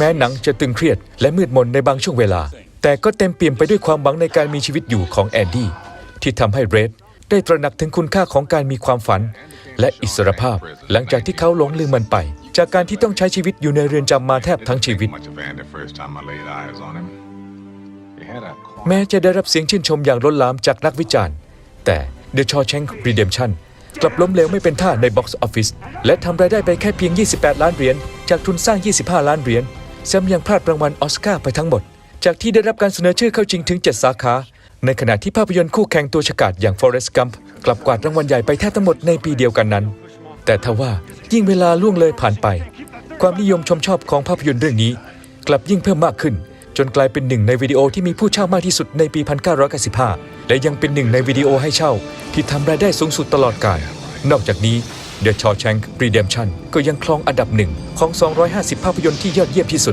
แม้หนังจะตึงเครียดและมืดมนในบางช่วงเวลา แต่ก็เต็มเปี่ยมไปด้วยความหวังในการมีชีวิตอยู่ของแอนดี้ที่ทำให้เรดได้ตระหนักถึงคุณค่าของการมีความฝัน และอิสรภาพ หลังจากที่เขาหลงลืมมันไป จากการที่ต้องใช้ชีวิตอยู่ในเรือนจำมาแทบทั้งชีวิต แม้จะได้รับเสียงชื่นชมอย่างล้นหลามจากนักวิจารณ์ แต่ The Shawshank Redemption กลับล้มเหลวไม่เป็นท่าใน Box Office และทำรายได้ไปแค่เพียง 28 ล้านเหรียญจากทุนสร้าง 25 ล้านเหรียญ ซ้ำยังพลาดรางวัลออสการ์ไปทั้งหมด จากที่ได้รับการเสนอชื่อเข้าชิงถึง 7 สาขา ในขณะที่ภาพยนตร์คู่แข่งตัวฉกาจอย่าง Forrest Gump กลับกวาดรางวัลใหญ่ไปแทบทั้งหมดในปีเดียวกันนั้น แต่ทว่ายิ่งเวลาล่วงเลยผ่านไป ความนิยมชมชอบของภาพยนตร์เรื่องนี้ กลับยิ่งเพิ่มมากขึ้น จนกลายเป็นหนึ่งในวิดีโอที่มีผู้เช่ามากที่สุดในปี 1995 และยังเป็นหนึ่งในวิดีโอให้เช่า ที่ทำรายได้สูงสุดตลอดกาลนอกจากนี้ The Shawshank Redemption ก็ยังครองอันดับหนึ่งของ 250 ภาพยนตร์ที่ยอดเยี่ยมที่สุด